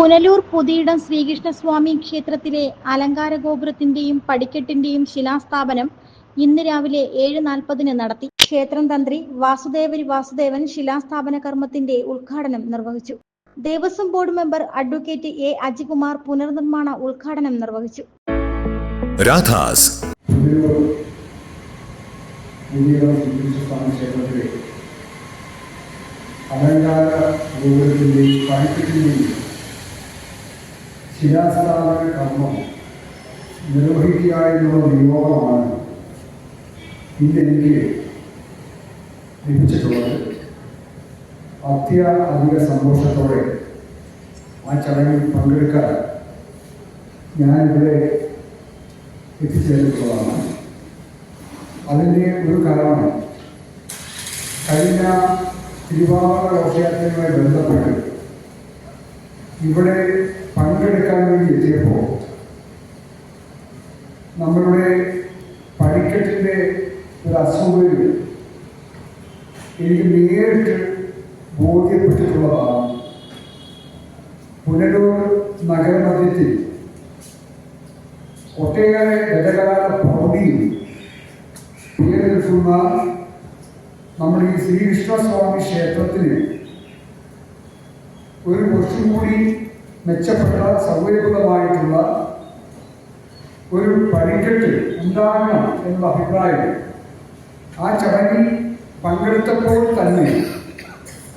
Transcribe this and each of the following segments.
പുനലൂർ പുതിയിടം ശ്രീകൃഷ്ണസ്വാമി ക്ഷേത്രത്തിലെ അലങ്കാര ഗോപുരത്തിന്റെയും പടിക്കെട്ടിന്റെയും ശിലാസ്ഥാപനം ഇന്ന് രാവിലെ ഏഴ് നാൽപ്പതിന് നടത്തി. ക്ഷേത്രം തന്ത്രി വാസുദേവരി വാസുദേവൻ ശിലാസ്ഥാപന കർമ്മത്തിന്റെ ഉദ്ഘാടനം നിർവഹിച്ചു. Devaswom board member advocate A Ajikumar പുനർനിർമ്മാണ ഉദ്ഘാടനം നിർവഹിച്ചു. രാധാസ്. അലങ്കാര ഗോപുരത്തിന്റെയും പണിക്കെട്ടിന്റെയും ശിലാസ്ഥാപന കർമ്മം നിർവഹിക്കുകയെന്നുള്ള നിയോഗമാണ് ഇന്നെനിക്ക് ലഭിച്ചിട്ടുള്ളത്. അത്യധിക സന്തോഷത്തോടെ ആ ചടങ്ങിൽ പങ്കെടുക്കാൻ ഞാനിവിടെ എത്തിച്ചേർന്നിട്ടുള്ളതാണ്. അതിന്റെ ഒരു കാരണം കഴിഞ്ഞ തിരുവാഭരണ ഘോഷയാത്രയുമായി ബന്ധപ്പെട്ട് ഇവിടെ പങ്കെടുക്കാൻ വേണ്ടി എത്തിയപ്പോൾ നമ്മളുടെ പടിക്കെട്ടിന്റെ ഒരു അസുഖയിൽ എനിക്ക് നേരിട്ട് ബോധ്യപ്പെട്ടിട്ടുള്ളതാണ്. പുനലൂർ നഗരമധ്യത്തിൽ ഒട്ടേറെ ഗതകാല പ്രൗഢിയിൽ പേര് നിൽക്കുന്ന നമ്മുടെ ഈ ശ്രീകൃഷ്ണസ്വാമി ക്ഷേത്രത്തിന് ഒരു കുറച്ചും കൂടി മെച്ചപ്പെട്ട സൗകര്യപ്രദമായിട്ടുള്ള ഒരു പരിക്കറ്റ് ഉണ്ടാകണം എന്നുള്ള അഭിപ്രായം ആ ചടങ്ങിൽ പങ്കെടുത്തപ്പോൾ തന്നെ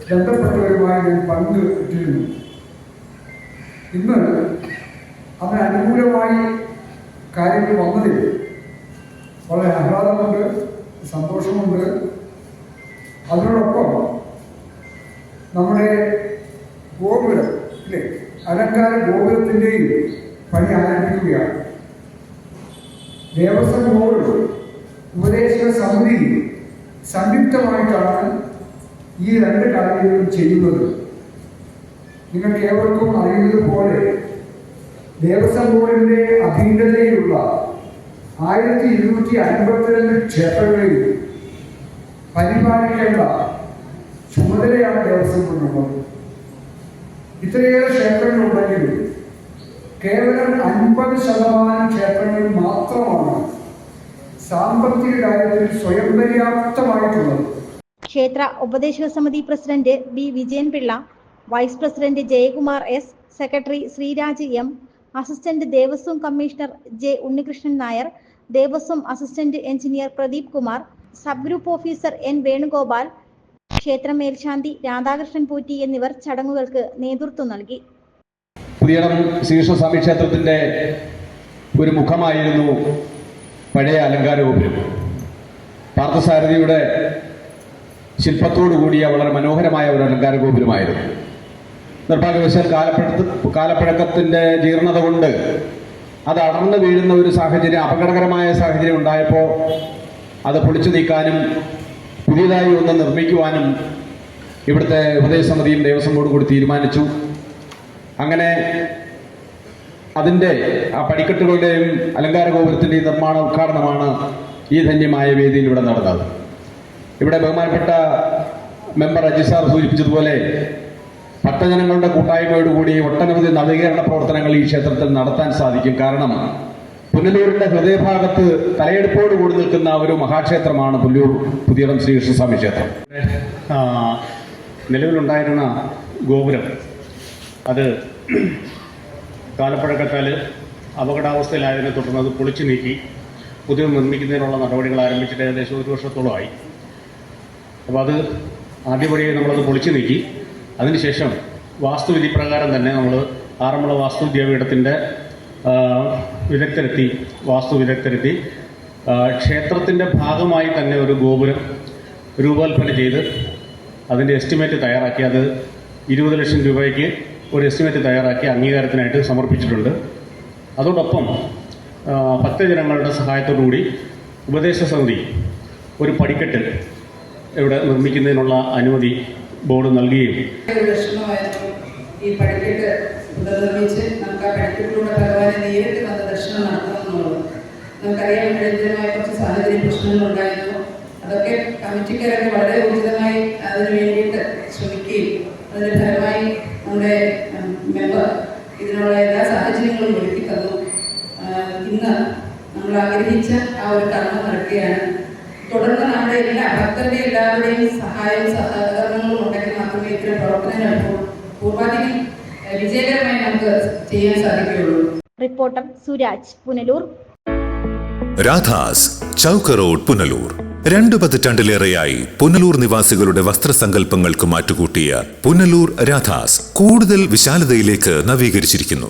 ബന്ധപ്പെട്ടവരുമായി ഞാൻ പങ്കിട്ടിരുന്നു ഇന്ന് അതിന് അനുകൂലമായി കാര്യങ്ങൾ വന്നതിൽ വളരെ ആഹ്ലാദമുണ്ട് സന്തോഷമുണ്ട്. അതിനോടൊപ്പം നമ്മുടെ ഗോപുരം ഇല്ലേ അലങ്കാര ഗോപുരത്തിന്റെയും പണി ആരംഭിക്കുകയാണ്. ദേവസ്വം ബോർഡ് ഉപദേശക സമിതി സംയുക്തമായിട്ടാണ് ഈ രണ്ട് കാര്യങ്ങളും ചെയ്യുന്നത്. നിങ്ങൾക്ക് ഏവർക്കും അറിയുന്നത് പോലെ ദേവസ്വം ബോർഡിന്റെ അധീനതയിലുള്ള ആയിരത്തി ഇരുന്നൂറ്റി അൻപത്തിരണ്ട് ക്ഷേത്രങ്ങളിൽ പരിപാലിക്കേണ്ട ചുമതലയാണ് ദേവസ്വം ബോർഡിനുള്ളത്. ഇത്രയേറെ ക്ഷേത്രങ്ങളുണ്ടെങ്കിലും കേവലം അൻപത് ശതമാനം ക്ഷേത്രങ്ങളിൽ മാത്രമാണ് സാമ്പത്തിക കാര്യത്തിൽ സ്വയം പര്യാപ്തമായിട്ടുള്ളത് ക്ഷേത്ര ഉപദേശക സമിതി president B Vijayan Pillai vice president Jayakumar S secretary Sreeraj M assistant Devaswom commissioner J Unnikrishnan Nair Devaswom assistant engineer Pradeep Kumar sub group officer N Venugopal ക്ഷേത്ര മേൽശാന്തി രാധാകൃഷ്ണൻ പൂറ്റി എന്നിവർ ചടങ്ങുകൾക്ക് നേതൃത്വം നൽകി. പുതിയടം ശ്രീകൃഷ്ണസ്വാമി ക്ഷേത്രത്തിന്റെ ഒരു മുഖമായിരുന്നു പഴയ അലങ്കാര ഗോപുരം പാർത്ഥസാരഥിയുടെ ശില്പത്തോടു കൂടിയ വളരെ മനോഹരമായ ഒരു അലങ്കാര ഗോപുരമായിരുന്നു നിർഭാഗ്യവശാൽ കാലപ്പഴത്ത് കാലപ്പഴക്കത്തിന്റെ ജീർണത കൊണ്ട് അത് അടർന്നു വീഴുന്ന ഒരു സാഹചര്യം അപകടകരമായ സാഹചര്യം ഉണ്ടായപ്പോൾ അത് പൊളിച്ചു നീക്കാനും പുതിയതായി ഒന്ന് നിർമ്മിക്കുവാനും ഇവിടുത്തെ ഉപദേശസമിതിയും ദേവസ്വം ബോർഡും കൂടി തീരുമാനിച്ചു. അങ്ങനെ അതിന്റെ ആ പടിക്കെട്ടുകളുടെയും അലങ്കാര ഗോപുരത്തിന്റെയും നിർമ്മാണ ഉദ്ഘാടനമാണ് ഈ ധന്യമായ വേദിയിൽ ഇവിടെ നടന്നത്. ഇവിടെ ബഹുമാനപ്പെട്ട മെമ്പർ അജി സാർ സൂചിപ്പിച്ചതുപോലെ ഭക്തജനങ്ങളുടെ കൂട്ടായ്മയോടുകൂടി ഒട്ടനവധി നവീകരണ പ്രവർത്തനങ്ങൾ ഈ ക്ഷേത്രത്തിൽ നടത്താൻ സാധിക്കും. കാരണം പുനലൂരിന്റെ ഹൃദയഭാഗത്ത് തലയെടുപ്പോട് കൂടി നിൽക്കുന്ന ഒരു മഹാക്ഷേത്രമാണ് പുല്ലൂർ പുതിയടം ശ്രീകൃഷ്ണസ്വാമി ക്ഷേത്രം. നിലവിലുണ്ടായിരുന്ന ഗോപുരം. അത് കാലപ്പഴക്കത്താൽ അപകടാവസ്ഥയിലായതിനെ തുടർന്ന് അത് പൊളിച്ചു നീക്കി പുതിയ നിർമ്മിക്കുന്നതിനുള്ള നടപടികൾ ആരംഭിച്ചിട്ട് ഏകദേശം ഒരു വർഷത്തോളമായി. അപ്പോൾ അത് ആദ്യപടിയെ നമ്മളത് പൊളിച്ചു നീക്കി. അതിനുശേഷം വാസ്തുവിധി പ്രകാരം തന്നെ നമ്മൾ ആറന്മുള വാസ്തു വിദഗ്ധരെത്തി വാസ്തു വിദഗ്ധരെത്തി. ക്ഷേത്രത്തിന്റെ ഭാഗമായി തന്നെ ഒരു ഗോപുരം രൂപകൽപ്പന ചെയ്ത് അതിന്റെ എസ്റ്റിമേറ്റ് തയ്യാറാക്കി. അത് ഇരുപത് ലക്ഷം രൂപയ്ക്ക് ഒരു എസ്റ്റിമേറ്റ് തയ്യാറാക്കി അംഗീകാരത്തിനായിട്ട് സമർപ്പിച്ചിട്ടുണ്ട്. അതോടൊപ്പം ഭക്തജനങ്ങളുടെ സഹായത്തോടുകൂടി ഉപദേശ സമിതി ഒരു പടിക്കെട്ട് ഇവിടെ നിർമ്മിക്കുന്നതിനുള്ള അനുമതി ബോർഡ് നൽകുകയും ഈ പടിക്കെട്ട് പുനർനിർമ്മിച്ച് നമുക്ക് ആ പടിക്കെട്ടിലൂടെ ഭഗവാനെ നേരിട്ട് വന്ന് ദർശനം നടത്തണമെന്നുള്ളത് നമുക്കറിയാം അടിയന്തരമായ കുറച്ച് സാഹചര്യ പ്രശ്നങ്ങളുണ്ടായിരുന്നു അതൊക്കെ കമ്മിറ്റിക്കാരൊക്കെ വളരെ ഉചിതമായി അതിന് വേണ്ടിയിട്ട് ശ്രമിക്കുകയും അതിന്റെ ഫലമായി നമ്മുടെ മെമ്പർ ഇതിനുള്ള എല്ലാ സാഹചര്യങ്ങളും ഒരുക്കി തന്നു. ഇന്ന് നമ്മൾ ആഗ്രഹിച്ച ആ ഒരു കർമ്മം നടക്കുകയാണ്. തുടർന്ന് നമ്മുടെ എല്ലാ ഭക്തരുടെ എല്ലാവരുടെയും സഹായവും സഹകരണങ്ങളും ഉണ്ടെങ്കിൽ മാത്രമേ ഇത്തരം പ്രവർത്തനങ്ങൾ പൂർവാധികം വിജയകരമായി നമുക്ക് ചെയ്യാൻ സാധിക്കുകയുള്ളൂ. റിപ്പോർട്ടർ സുരാജ് പുനലൂർ. രാധാസ് ചൗക്ക് റോഡ് പുനലൂർ. രണ്ടു പതിറ്റാണ്ടിലേറെയായി പുനലൂർ നിവാസികളുടെ വസ്ത്രസങ്കല്പങ്ങൾക്ക് മാറ്റുകൂട്ടിയ പുനലൂർ രാധാസ് കൂടുതൽ വിശാലതയിലേക്ക് നവീകരിച്ചിരിക്കുന്നു.